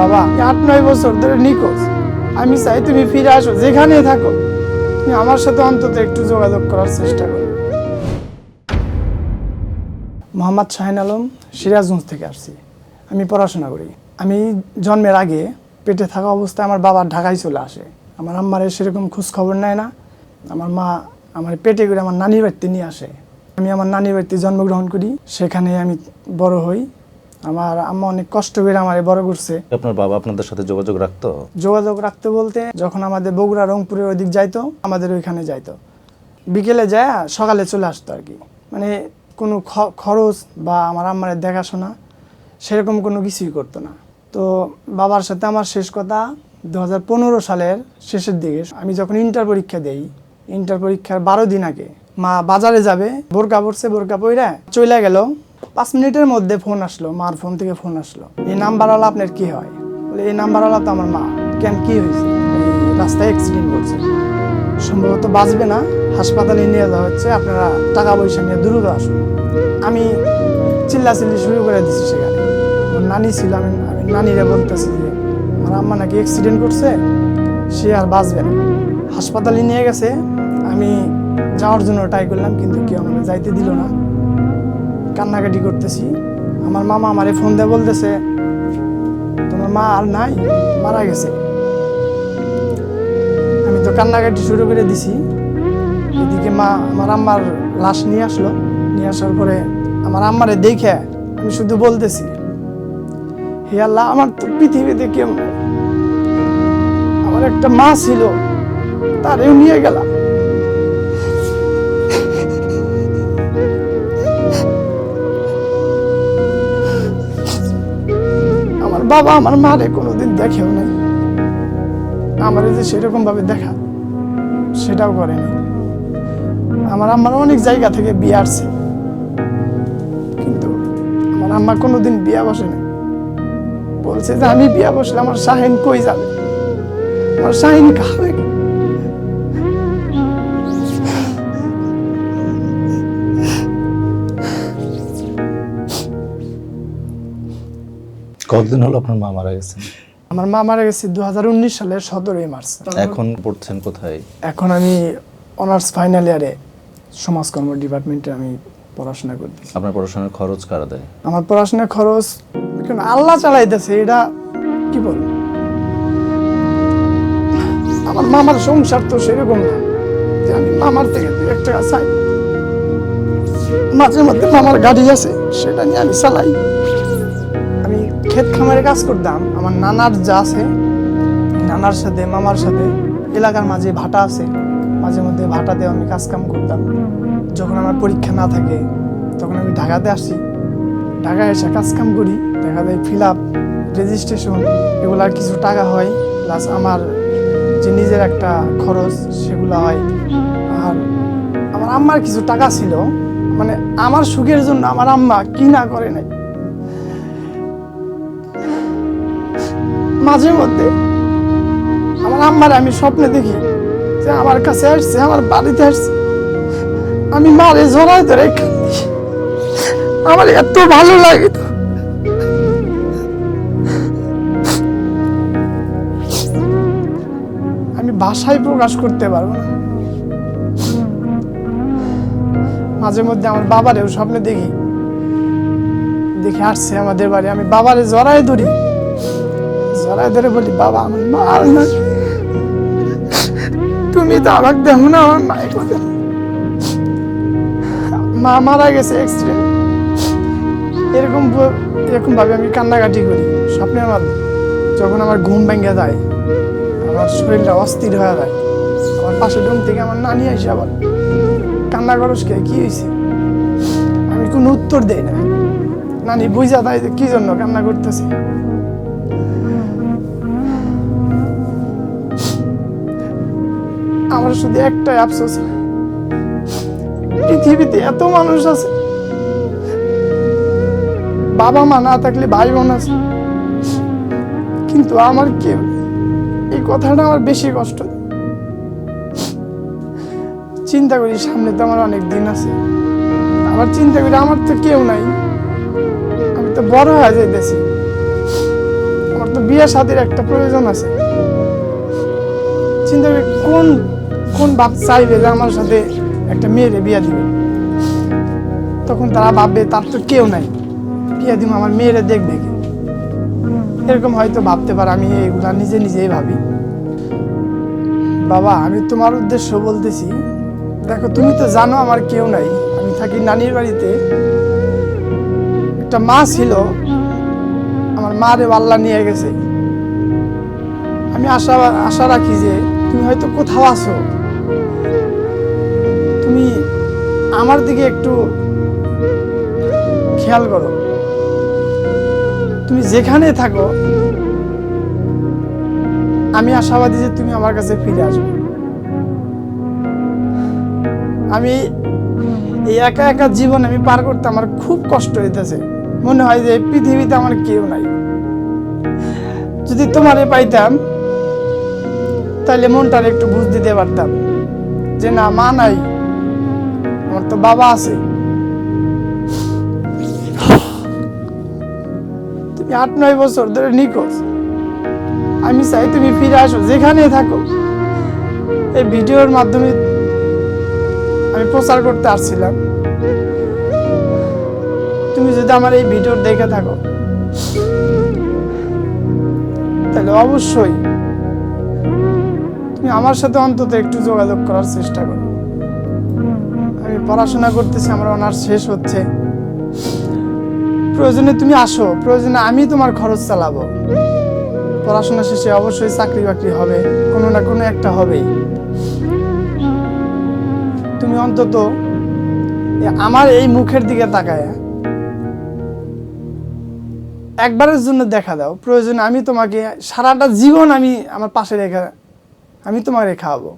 বাবা আট, নয় বছর ধরে নিখোঁজ। আমি চাই তুমি ফিরে আসো যেখানে থাকো। তুমি আমার সাথে অন্তত একটু যোগাযোগ করার চেষ্টা করো। মোহাম্মদ শাহিন আলম, সিরাজগঞ্জ থেকে আসছি। আমি পড়াশোনা করি। আমি জন্মের আগে পেটে থাকা অবস্থায় আমার বাবা ঢাকায় চলে আসে। আমার আম্মারে সেরকম খোঁজ খবর নেয় না। আমার মা আমার পেটে করে আমার নানির বাড়িতে নিয়ে আসে। আমি আমার নানির বাড়িতে জন্মগ্রহণ করি। সেখানে আমি বড় হই। আমার আম্মা অনেক কষ্ট করে আমার বড় করছে। আপনার বাবা আপনাদের সাথে যোগাযোগ রাখতো? যোগাযোগ রাখতে বলতে যখন আমাদের বগুড়া রংপুরের ওদিক যাইতো আমাদের ওইখানে যাইতো। বিকেলে যায় সকালে চলে আসতো আর কি। মানে কোনো খরচ বা আমার আম্মারের দেখাশোনা সেরকম কোনো কিছুই করতো না। তো বাবার সাথে আমার শেষ কথা দু হাজার পনেরো সালের শেষের দিকে আমি যখন ইন্টার পরীক্ষা দেই ইন্টার পরীক্ষার বারো দিন আগে মা বাজারে যাবে বোরকা পড়ছে বোরকা পইরা চলে গেল। পাঁচ মিনিটের মধ্যে ফোন আসলো, মার ফোন থেকে ফোন আসলো। এই নাম্বারওয়ালা আপনার কি হয়? এই নাম্বারওয়ালা তো আমার মা। কেন, কি হয়েছে? রাস্তায় অ্যাক্সিডেন্ট করছে। সম্ভবত বাঁচবে না, হাসপাতালে নিয়ে যাওয়া হচ্ছে, আপনারা টাকা পয়সা নিয়ে দ্রুত আসুন। আমি চিল্লাচিল্লি শুরু করে দিচ্ছি সেখানে। আমার নানি ছিল, আমি আমি নানিরে বলতেছি যে, আমার আম্মা নাকি অ্যাক্সিডেন্ট করছে, সে আর বাঁচবে না। হাসপাতালে নিয়ে গেছে, আমি যাওয়ার জন্য ট্রাই করলাম, কিন্তু কেউ আমার যাইতে দিল না। কান্নাকাটি করতেছি। আমার মামা আমারে ফোন দিয়ে বলতেছে, তোমার মা আর নাই, মারা গেছে। আমি তো কান্নাকাটি শুরু করে দিছি। এদিকে মা আমার আম্মার লাশ নিয়ে আসলো। নিয়ে আসার পরে আমার আম্মারে দেখে আমি শুধু বলতেছি, হে আল্লাহ, আমার তো পৃথিবীতে কেউ আমার একটা মা ছিল, তারেও নিয়ে গেলাম। বাবা আমার মারে কোনোদিন দেখেও নাই। আমার যে সেরকম ভাবে দেখা, সেটাও করেনি। আমার আম্মার অনেক জায়গা থেকে বিয়ে আসছে। কিন্তু আমার আম্মা কোনোদিন বিয়া বসে না বলছে যে, আমি বিয়া বসলে আমার শাহিন কই যাবে? আমার শাহিন খাবে কতদিন হলো আপনার মা মারা গেছেন আমার মা মারা গেছে দু সালের সতেরোই মার্চ। এখন পড়ছেন কোথায়? এখন আমি অনার্স ফাইনাল ইয়ারে সমাজকর্ম ডিপার্টমেন্টে আমি পড়াশোনা করতেছি। আপনার পড়াশোনার খরচ কারা দেয়? আমার পড়াশোনার খরচ এখন আল্লাহ চালাইতেছে এটা কি বলব? আমার মামার সংসার তো সেরকম না যে আমি মামার থেকে দু এক টাকা চাই। মাঝে মধ্যে মামার গাড়ি আছে সেটা নিয়ে আমি চালাই। ক্ষেত খামারে কাজ করতাম, আমার নানার যা আছে, নানার সাথে, মামার সাথে, এলাকার মাঝে ভাটা আছে, মাঝে মধ্যে ভাটাতে আমি কাজ কাম করতাম। যখন আমার পরীক্ষা না থাকে, তখন আমি ঢাকাতে আসি। ঢাকায় এসে কাজ কাম করি, দেখা যায় ফিল আপ রেজিস্ট্রেশন এগুলার কিছু টাকা হয় প্লাস আমার যে নিজের একটা খরচ, সেগুলো হয়। আর আমার আম্মার কিছু টাকা ছিল মানে আমার সুখের জন্য আমার আম্মা কি না করে নাই। মাঝে মধ্যে আমার আম্মার আমি স্বপ্নে দেখি যে আমার কাছে আসছে, আমার বাড়িতে আসছে। আমি মারে জড়াই ধরে আমার এত ভালো লাগে আমি ভাষায় প্রকাশ করতে পারব না। মাঝে মধ্যে আমার বাবারেও স্বপ্নে দেখি। দেখে আসছে আমাদের বাড়ি। আমি বাবারে জড়াই ধরি। জড়াই ধরে বলি, বাবা, আমার মা আর না তুমি তো আমাকে দেখো না, আমার মায়ের কথা। মা মারা গেছে অ্যাক্সিডেন্ট এরকম এরকম ভাবে আমি কান্নাকাটি করি, স্বপ্নের মাধ্যমে। যখন আমার ঘুম ভেঙে যায়, আমার শরীরটা অস্থির হয়ে যায়, আমার পাশের রুম থেকে আমার নানি আসে আবার। কান্না করস কে? কি হয়েছে আমি কোনো উত্তর দেই না। নানি বুঝা দেয় যে কি জন্য কান্না করতেছে। আমার শুধু একটাই আফসোস। পৃথিবীতে এত মানুষ আছে। বাবা মা না থাকলে ভাই বোন আছে। কিন্তু আমার কেউ এই কথাটা আমার বেশি কষ্ট। চিন্তা করি সামনে তো আমার অনেক দিন আছে। আবার চিন্তা করি আমার তো কেউ নাই। আমি তো বড় হয়ে যাইতেছি। আমার তো বিয়ে শাদির একটা প্রয়োজন আছে। চিন্তা করি কোন কোন বাপ চাইবে যে আমার সাথে একটা মেয়েরে বিয়া দিবে। তখন তারা ভাববে, তার তো কেউ নাই। বিয়া দিব আমার মেয়েরে দেখবে কি? এরকম হয়তো ভাবতে পারে, আমি এগুলা নিজে নিজেই ভাবি। বাবা, আমি তোমার উদ্দেশ্য বলতেছি, দেখো, তুমি তো জানো আমার কেউ নাই। আমি থাকি নানির বাড়িতে। একটা মা ছিল, আমার মা রে আল্লাহ নিয়ে গেছে। আমি আশা আশা রাখি যে তুমি হয়তো কোথাও আছো। তুমি আমার দিকে একটু খেয়াল করো। তুমি যেখানে থাকো, আমি আশাবাদী যে তুমি আমার কাছে ফিরে আসবে। আমি এই একা একা জীবন আমি পার করতে আমার খুব কষ্ট হইতেছে। মনে হয় যে পৃথিবীতে আমার কেউ নাই। যদি তোমারে পাইতাম তাহলে মনটার একটু বুঝ দিতে পারতাম। যে না, মা নাই। তো বাবা আছে। তুমি আট, নয় বছর ধরে নিখোঁজ। আমি চাই তুমি ফিরে আসো যেখানে থাকো। এই ভিডিওর মাধ্যমে আমি প্রচার করতে আসছিলাম। তুমি যদি আমার এই ভিডিও দেখে থাকো, তাহলে অবশ্যই তুমি আমার সাথে অন্তত একটু যোগাযোগ করার চেষ্টা করো। পড়াশোনা করতেছি, আমার অনার্স শেষ হচ্ছে। প্রয়োজনে তুমি আসো, প্রয়োজনে আমি তোমার খরচ চালাবো। পড়াশোনা শেষে অবশ্যই চাকরি বাকরি হবে, কোনো না কোনো একটা হবেই। তুমি অন্তত আমার এই মুখের দিকে তাকায় একবারের জন্য দেখা দাও। প্রয়োজনে আমি তোমাকে সারাটা জীবন আমি আমার পাশে রেখে, আমি তোমাকে খাওয়াবো।